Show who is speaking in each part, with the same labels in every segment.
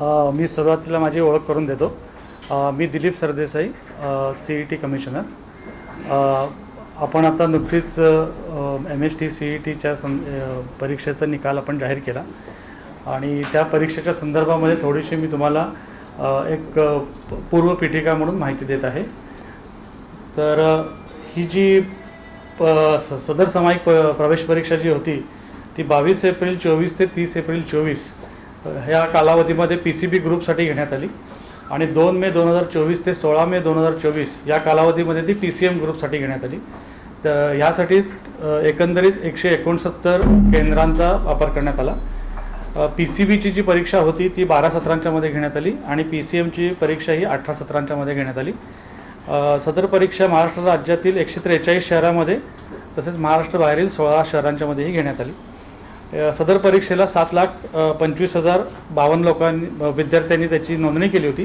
Speaker 1: अ, मी सुरुवातीला माझी ओळख करून देतो. मी Dilip Sardesai C E T commissioner आपण आता नुकतीच M S T C E टीच्या सं परीक्षेचा निकाल आपण जाहीर केला. आणि त्या परीक्षेच्या संदर्भामध्ये थोडीशी मी तुम्हाला एक पूर्व पीठिका म्हणून माहिती देत आहे. तर ही जी प स- सदर सामायिक प प्रवेश परीक्षा जी होती ती बावीस एप्रिल चोवीस ते तीस एप्रिल चोवीस ह्या कालावधीमध्ये पी सी बी ग्रुपसाठी घेण्यात आली. आणि दोन मे दोन हजार चोवीस ते सोळा मे दोन हजार चोवीस या कालावधीमध्ये ती पी सी एम ग्रुपसाठी घेण्यात आली. तर ह्यासाठी एकंदरीत एकशे एकोणसत्तर केंद्रांचा वापर करण्यात आला. पी सी बीची जी परीक्षा होती ती बारा सत्रांच्यामध्ये घेण्यात आली आणि पी सी एमची परीक्षा ही अठरा सत्रांच्यामध्ये घेण्यात आली. सदर परीक्षा महाराष्ट्र राज्यातील एकशे त्रेचाळीस शहरामध्ये तसेच महाराष्ट्र बाहेरील सोळा शहरांच्यामध्येही घेण्यात आली. सदर परीक्षेला सात लाख पंचवीस हजार बावन्न लोकांनी विद्यार्थ्यांनी त्याची नोंदणी केली होती.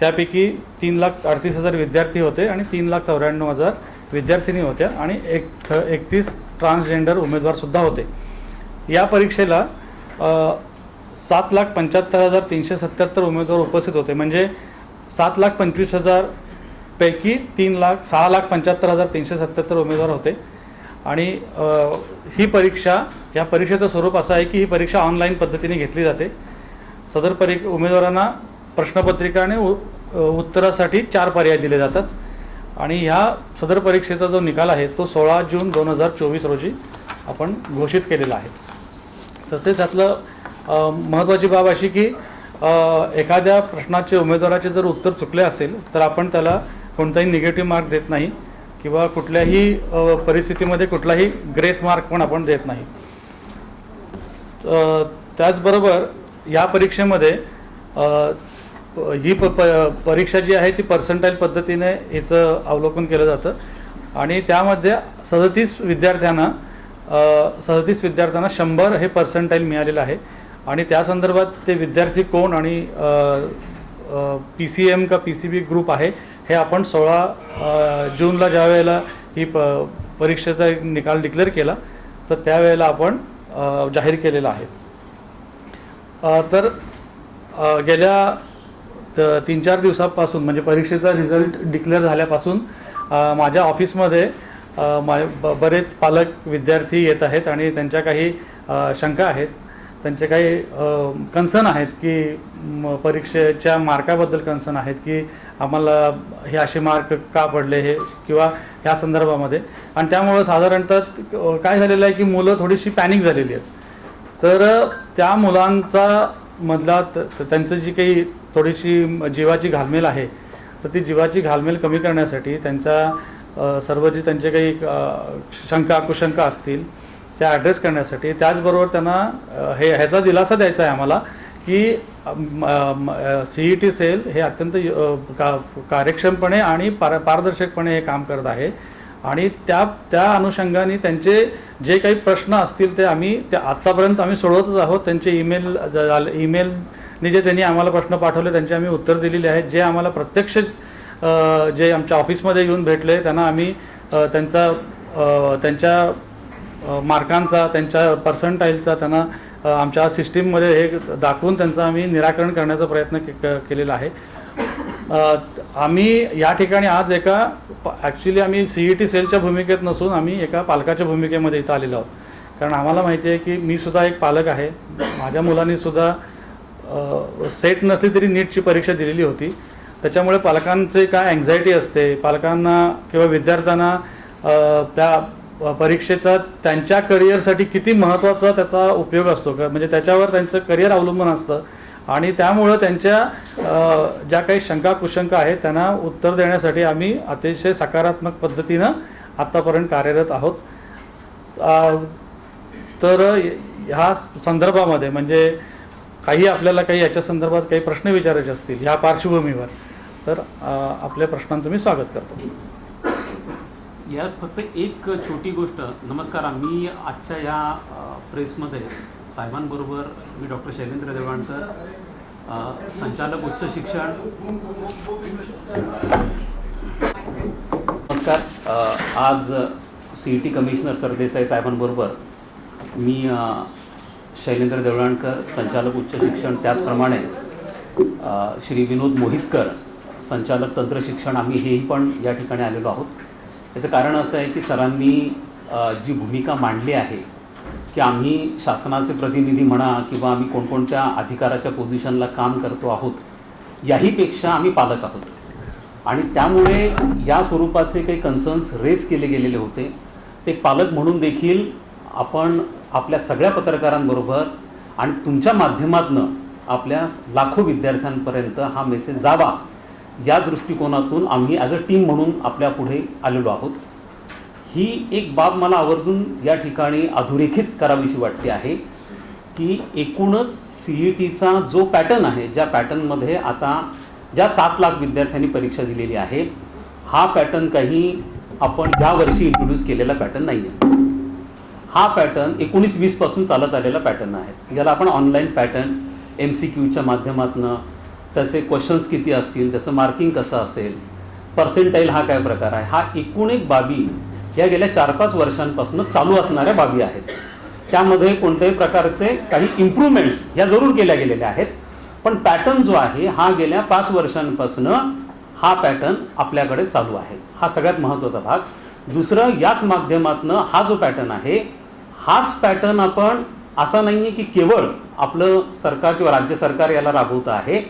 Speaker 1: त्यापैकी तीन लाख अडतीस हजार विद्यार्थी होते आणि तीन लाख चौऱ्याण्णव हजार विद्यार्थिनी होत्या आणि एक एकतीस ट्रान्सजेंडर उमेदवारसुद्धा होते. या परीक्षेला सात लाख पंच्याहत्तर हजार तीनशे सत्याहत्तर उमेदवार उपस्थित होते. म्हणजे सात लाख पंचवीस हजार पैकी तीन लाख सहा लाख पंच्याहत्तर हजार तीनशे सत्याहत्तर उमेदवार होते. आणि ही परीक्षा या परीक्षेचं स्वरूप असं आहे की ही परीक्षा ऑनलाईन पद्धतीने घेतली जाते. सदर परी उमेदवारांना प्रश्नपत्रिका आणि उ- उत्तरासाठी चार पर्याय दिले जातात. आणि ह्या सदर परीक्षेचा जो निकाल आहे तो सोळा जून दोन हजार चोवीस रोजी आपण घोषित केलेला आहे. तसेच त्यातलं महत्त्वाची बाब अशी की एखाद्या प्रश्नाचे उमेदवाराचे जर उत्तर चुकले असेल तर आपण त्याला कोणताही निगेटिव्ह मार्क देत नाही. किंवा कुठल्याही परिस्थितीमध्ये कुठलाही ग्रेस मार्क पण आपण देत नाही. त्याचबरोबर या परीक्षेमध्ये ही प प- परीक्षा जी आहे ती पर्सेंटाईल पद्धतीने हिचं अवलोकन केलं जातं. आणि त्यामध्ये सदतीस विद्यार्थ्यांना सदतीस विद्यार्थ्यांना शंभर हे पर्सेंटाईल मिळालेलं आहे. आणि त्या संदर्भात ते विद्यार्थी कोण आणि पी सी एम का पी सी बी ग्रुप आहे हे आपण सोळा जूनला ज्या वेळेला ही प परीक्षेचा एक निकाल डिक्लेअर केला तर त्यावेळेला आपण जाहीर केलेला आहे. तर गेल्या त- तीन चार दिवसापासून म्हणजे परीक्षेचा रिझल्ट डिक्लेअर झाल्यापासून माझ्या ऑफिसमध्ये मा बरेच पालक विद्यार्थी येत आहेत आणि त्यांच्या काही शंका आहेत. त्यांचे काही कन्सर्न आहेत की परीक्षेच्या मार्काबद्दल कन्सर्न आहेत की आम्हाला हे असे मार्क का पडले हे किंवा ह्या संदर्भामध्ये. आणि त्यामुळं साधारणतः काय झालेलं आहे की मुलं थोडीशी पॅनिक झालेली आहेत. तर त्या मुलांचा मधला त- त्यांचं जी काही थोडीशी जीवाची घालमेल आहे तर ती जीवाची घालमेल कमी करण्यासाठी त्यांच्या सर्व जे त्यांचे काही शंका कुशंका असतील त्या ॲड्रेस करण्यासाठी. त्याचबरोबर त्यांना हे ह्याचा दिलासा द्यायचा आहे आम्हाला की सी ई टी सेल हे अत्यंत का कार्यक्षमपणे आणि पार पारदर्शकपणे हे काम करत आहे. आणि त्या त्या अनुषंगाने त्यांचे जे काही प्रश्न असतील ते आम्ही ते आत्तापर्यंत आम्ही सोडवतच आहोत. त्यांचे ईमेल ईमेलने जे त्यांनी आम्हाला प्रश्न पाठवले त्यांचे आम्ही उत्तर दिलेले आहेत. जे आम्हाला प्रत्यक्ष जे आमच्या ऑफिसमध्ये येऊन भेटले त्यांना आम्ही त्यांचा त्यांच्या मार्कांचा त्यांच्या पर्संटाईलचा त्यांना आमच्या सिस्टीममध्ये हे दाखवून त्यांचं आम्ही निराकरण करण्याचा प्रयत्न के केलेला आहे. आम्ही या ठिकाणी आज एका ॲक्च्युली आम्ही सी ई टी सेलच्या भूमिकेत नसून आम्ही एका पालकाच्या भूमिकेमध्ये इथं आलेलो आहोत. कारण आम्हाला माहिती आहे की मी सुद्धा एक पालक आहे. माझ्या मुलांनी सुद्धा सेट नसली तरी नीटची परीक्षा दिलेली होती. त्याच्यामुळे पालकांचे काय अँझायटी असते पालकांना किंवा विद्यार्थ्यांना त्या परीक्षेचा त्यांच्या करिअरसाठी किती महत्त्वाचा त्याचा उपयोग असतो? का म्हणजे त्याच्यावर त्यांचं करिअर अवलंबून असतं. आणि त्यामुळं त्यांच्या ज्या काही शंका कुशंका आहेत त्यांना उत्तर देण्यासाठी आम्ही अतिशय सकारात्मक पद्धतीनं आत्तापर्यंत कार्यरत आहोत. तर ह्या संदर्भामध्ये म्हणजे काही आपल्याला काही याच्या संदर्भात काही प्रश्न विचारायचे असतील ह्या पार्श्वभूमीवर तर आपल्या प्रश्नांचं मी स्वागत करतो.
Speaker 2: या फक्त एक छोटी गोष्ट. नमस्कार मी आजच्या या प्रेसमध्ये साहेबांबरोबर मी डॉक्टर शैलेंद्र देवाणकर संचालक उच्च शिक्षण. नमस्कार आज C E T commissioner Sardesai साहेबांबरोबर मी शैलेंद्र देवळाणकर संचालक उच्च शिक्षण त्याचप्रमाणे श्री विनोद मोहितकर संचालक तंत्र शिक्षण आम्ही हेही पण या ठिकाणी आलेलो आहोत. याचं कारण असं आहे की सरांनी जी भूमिका मांडली आहे की आम्ही शासनाचे प्रतिनिधी म्हणा किंवा आम्ही कोणकोणत्या अधिकाराच्या पोझिशनला काम करतो आहोत याहीपेक्षा आम्ही पालक आहोत. आणि त्यामुळे या स्वरूपाचे काही कन्सर्न्स रेज केले गेलेले होते. ते पालक म्हणून देखील आपण आपल्या सगळ्या पत्रकारांबरोबर आणि तुमच्या माध्यमातनं आपल्या लाखो विद्यार्थ्यांपर्यंत हा मेसेज जावा या दृष्टिकोनातून आम्ही ॲज अ टीम म्हणून आपल्या पुढे आलेलो आहोत. ही एक बाब मला आवर्जून या ठिकाणी अधोरेखित करावीशी वाटते आहे की एकूणच सी ई टीचा जो पॅटर्न आहे ज्या पॅटर्नमध्ये आता ज्या सात लाख विद्यार्थ्यांनी परीक्षा दिलेली आहे हा पॅटर्न काही आपण यावर्षी इंट्रोड्यूस केलेला पॅटर्न नाही आहे हा पॅटर्न एकोणीस वीसपासून चालत आलेला पॅटर्न आहे. ज्याला आपण ऑनलाईन पॅटर्न एम सी क्यूच्या माध्यमातून त्याचे क्वेश्चन्स किती असतील त्याचं मार्किंग कसं असेल पर्सेंटाईल हा काय प्रकार आहे? हा एकूण एक बाबी या गेल्या चार पाच वर्षांपासून चालू असणाऱ्या बाबी आहेत. त्यामध्ये कोणत्याही प्रकारचे काही इम्प्रूव्हमेंट्स ह्या जरूर केल्या गेलेल्या आहेत. पण पॅटर्न जो आहे हा गेल्या पाच वर्षांपासून हा पॅटर्न आपल्याकडे चालू आहे. हा सगळ्यात महत्त्वाचा भाग. दुसरं याच माध्यमातनं हा जो पॅटर्न आहे हाच पॅटर्न आपण असा नाही आहे की केवळ आपलं सरकार किंवा राज्य सरकार याला राबवतं आहे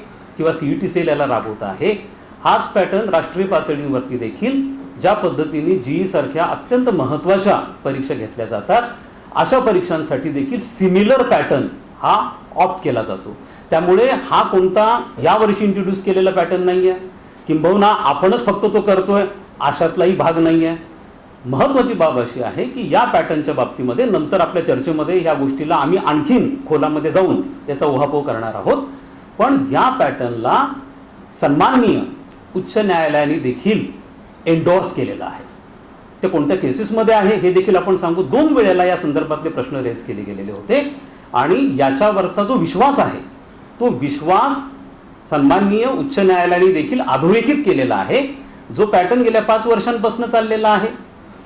Speaker 2: किंवा सी ई टी सेल याला राबवत आहे. हाच पॅटर्न राष्ट्रीय पातळीवरती देखील ज्या पद्धतीने जी सारख्या अत्यंत महत्त्वाच्या परीक्षा घेतल्या जातात अशा परीक्षांसाठी देखील सिमिलर पॅटर्न हा ऑप्ट केला जातो. त्यामुळे हा कोणता यावर्षी इंट्रोड्यूस केलेला पॅटर्न नाही आहे किंबहुना आपणच फक्त तो करतोय अशातलाही भाग नाही आहे महत्त्वाची बाब अशी आहे की या पॅटर्नच्या बाबतीमध्ये नंतर आपल्या चर्चेमध्ये या गोष्टीला आम्ही आणखीन खोलामध्ये जाऊन याचा उहापोह करणार आहोत. पण या पॅटर्नला सन्माननीय उच्च न्यायालयाने देखील एन्डॉर्स केलेलं आहे. ते कोणत्या केसेसमध्ये आहे हे देखील आपण सांगू. दोन वेळेला या संदर्भातले प्रश्न रेज केले गेलेले होते. आणि याच्यावरचा जो विश्वास आहे तो विश्वास सन्माननीय उच्च न्यायालयाने देखील अधोरेखित केलेला आहे. जो पॅटर्न गेल्या पाच वर्षांपासून चाललेला आहे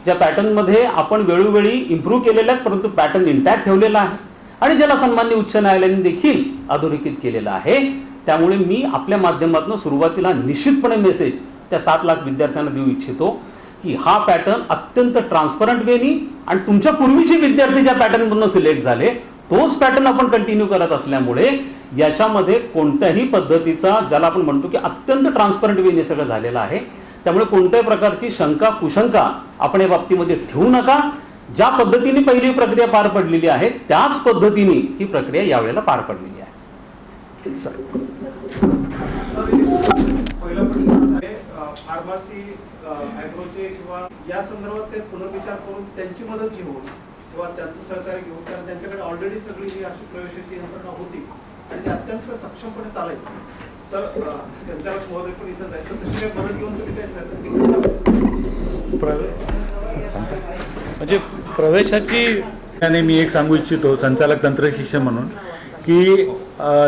Speaker 2: ज्या पॅटर्नमध्ये आपण वेळोवेळी इम्प्रूव्ह केलेला आहे परंतु पॅटर्न इंटॅक्ट ठेवलेला आहे. आणि ज्याला सन्मान्य उच्च न्यायालयाने देखील अधोरेखित केलेलं आहे त्यामुळे मी आपल्या माध्यमातून सुरुवातीला निश्चितपणे मेसेज त्या सात लाख विद्यार्थ्यांना देऊ इच्छितो की हा पॅटर्न अत्यंत ट्रान्सपरंट वेनी आणि तुमच्या पूर्वीचे विद्यार्थी ज्या पॅटर्नमधून सिलेक्ट झाले तोच पॅटर्न आपण कंटिन्यू करत असल्यामुळे याच्यामध्ये कोणत्याही पद्धतीचा ज्याला आपण म्हणतो की अत्यंत ट्रान्सपरंट वेने सगळं झालेलं आहे त्यामुळे कोणत्याही प्रकारची शंका कुशंका आपण या बाबतीमध्ये ठेवू नका. ज्या पद्धतीने पहिली प्रक्रिया पार पडलेली आहे त्याच पद्धतीने ही प्रक्रिया यावेळेला पार पडलेली आहे
Speaker 3: फार्मसी किंवा या संदर्भात ते पुनर्विचार करून त्यांची मदत घेऊन किंवा त्यांचं सहकार्य घेऊन कारण त्यांच्याकडे ऑलरेडी सगळी ही अशी प्रवेशाची यंत्रणा होती आणि ते अत्यंत सक्षमपणे चालायची तर संचालक महोदय पण आहे तर तशी काही मदत घेऊन तुम्ही काय सहकार्य?
Speaker 1: म्हणजे प्रवेशाची
Speaker 4: आणि मी एक सांगू इच्छितो संचालक तंत्र शिक्षण म्हणून की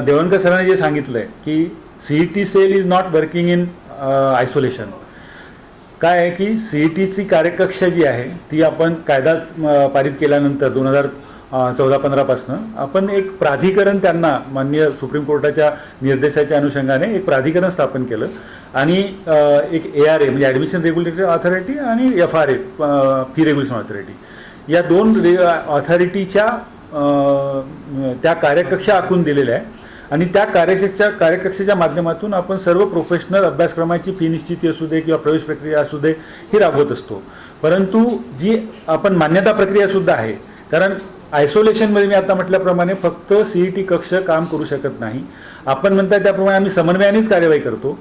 Speaker 4: देवणकर सरांनी जे सांगितलं आहे की C E T cell is not working in isolation. काय आहे की सी ई टीची कार्यकक्षा जी आहे ती आपण कायदा पारित केल्यानंतर दोन हजार चौदा पंधरापासनं आपण एक प्राधिकरण त्यांना माननीय सुप्रीम कोर्टाच्या निर्देशाच्या अनुषंगाने एक प्राधिकरण स्थापन केलं. आणि एक ए आर ए म्हणजे ॲडमिशन रेग्युलेटरी ऑथॉरिटी आणि F R A fee regulation authority या दोन रे ऑथॉरिटीच्या त्या कार्यकक्षा आखून दिलेल्या आहे आणि त्या कार्यकक्षा कार्यकक्षेच्या माध्यमातून आपण सर्व प्रोफेशनल अभ्यासक्रमाची फी निश्चिती असू दे किंवा प्रवेश प्रक्रिया असू दे ही राबवत असतो. परंतु जी आपण मान्यता प्रक्रियासुद्धा आहे कारण आयसोलेशनमध्ये मी आता म्हटल्याप्रमाणे फक्त सीईटी कक्ष काम करू शकत नाही. आपण म्हणताय त्याप्रमाणे आम्ही समन्वयानेच कार्यवाही करतो.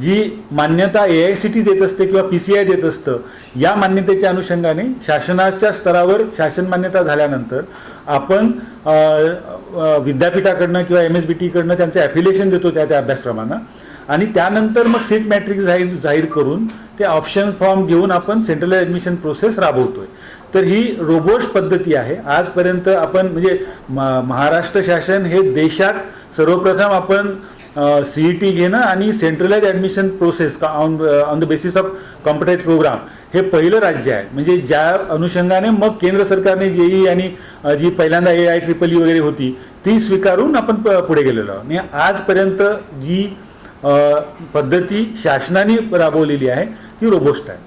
Speaker 4: जी मान्यता ए आय सी टी देत असते किंवा पी सी आय देत असतं या मान्यतेच्या अनुषंगाने शासनाच्या स्तरावर शासन मान्यता झाल्यानंतर आपण विद्यापीठाकडनं किंवा एम एस बी टीकडनं त्यांचं ॲफिलिएशन देतो त्या त्या अभ्यासक्रमांना. आणि त्यानंतर मग सीट मॅट्रिक जाहीर जाहीर करून ते ऑप्शन फॉर्म घेऊन आपण सेंट्रल ॲडमिशन प्रोसेस राबवतोय. तर ही रोबोट पद्धती आहे. आजपर्यंत आपण म्हणजे महाराष्ट्र शासन हे देशात सर्वप्रथम आपण सी ई टी घेणं आणि centralize admission process on on the basis of computerize program हे पहिलं राज्य आहे. म्हणजे ज्या अनुषंगाने मग केंद्र सरकारने जेई आणि जी पहिल्यांदा ए आय ट्रिपल ई वगैरे होती ती स्वीकारून आपण पुढे गेलेलो आणि आजपर्यंत जी पद्धती शासनाने राबवलेली आहे ती रोबोस्ट आहे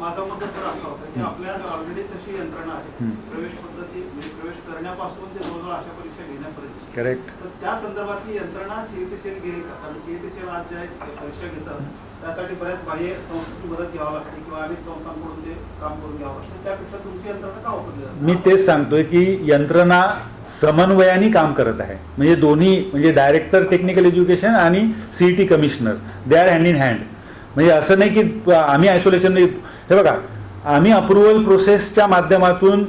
Speaker 3: माझा मुद्दा सर असा होता की आपल्याकडे ऑलरेडी तशी यंत्रणा आहे
Speaker 4: हम्म.
Speaker 3: प्रवेश पद्धती म्हणजे प्रवेश करण्यापासून ते जवळजवळ अशा परीक्षा घेण्यापर्यंत.
Speaker 4: करेक्ट
Speaker 3: तर त्या संदर्भातली यंत्रणा सीईटी सेल घेईल का कारण सीईटी सेल आज जे आहे परीक्षा घेतात त्यासाठी बऱ्याच बाह्य संस्थेची मदत घ्यावी लागते किंवा अनेक संस्थांकडून ते काम करून घ्यावं लागतं. त्यापेक्षा तुमची यंत्रणा का वापरली जाते
Speaker 4: मी तेच सांगतोय की यंत्रणा समन्वयाने काम करत आहे. म्हणजे दोन्ही म्हणजे डायरेक्टर टेक्निकल एज्युकेशन आणि CET commissioner they are hand in hand म्हणजे असं नाही की आम्ही आयसोलेशन हे बघा आम्ही अप्रुव्हल प्रोसेसच्या माध्यमातून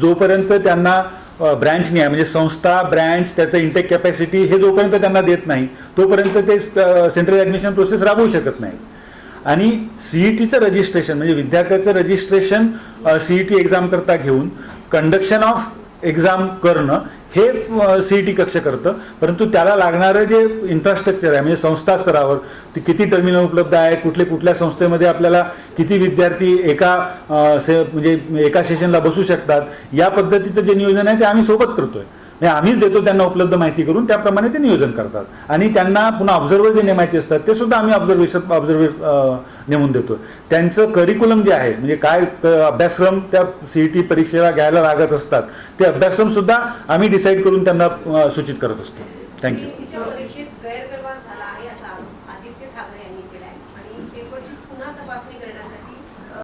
Speaker 4: जोपर्यंत त्यांना ब्रँच नाही आहे म्हणजे संस्था ब्रँच त्याचं इंटेक कॅपॅसिटी हे जोपर्यंत त्यांना देत नाही तोपर्यंत ते सेंट्रल ॲडमिशन प्रोसेस राबवू शकत नाही. आणि सीईटीचं रजिस्ट्रेशन म्हणजे विद्यार्थ्याचं रजिस्ट्रेशन सीईटी एक्झाम करता घेऊन कंडक्शन ऑफ एक्झाम करणं हे सीईटी कक्ष करतं. परंतु त्याला लागणारं जे इन्फ्रास्ट्रक्चर आहे म्हणजे संस्था स्तरावर ती किती टर्मिनल उपलब्ध आहे कुठले कुठल्या संस्थेमध्ये आपल्याला किती विद्यार्थी एका से म्हणजे एका सेशनला बसू शकतात या पद्धतीचं जे नियोजन आहे ते आम्ही सोबत करतोय. म्हणजे आम्हीच देतो त्यांना उपलब्ध माहिती करून त्याप्रमाणे ते नियोजन करतात. आणि त्यांना पुन्हा ऑब्झर्वर जे नेमायचे असतात ते सुद्धा आम्ही ऑब्झर्वेशन ऑब्झर्वर नेमून देतो त्यांचं करिक्युलम जे आहे म्हणजे काय अभ्यासक्रम त्या सीईटी परीक्षेला घ्यायला लागत असतात ते अभ्यासक्रम सुद्धा आम्ही डिसाईड करून त्यांना सूचित करत असतो. थँक्यू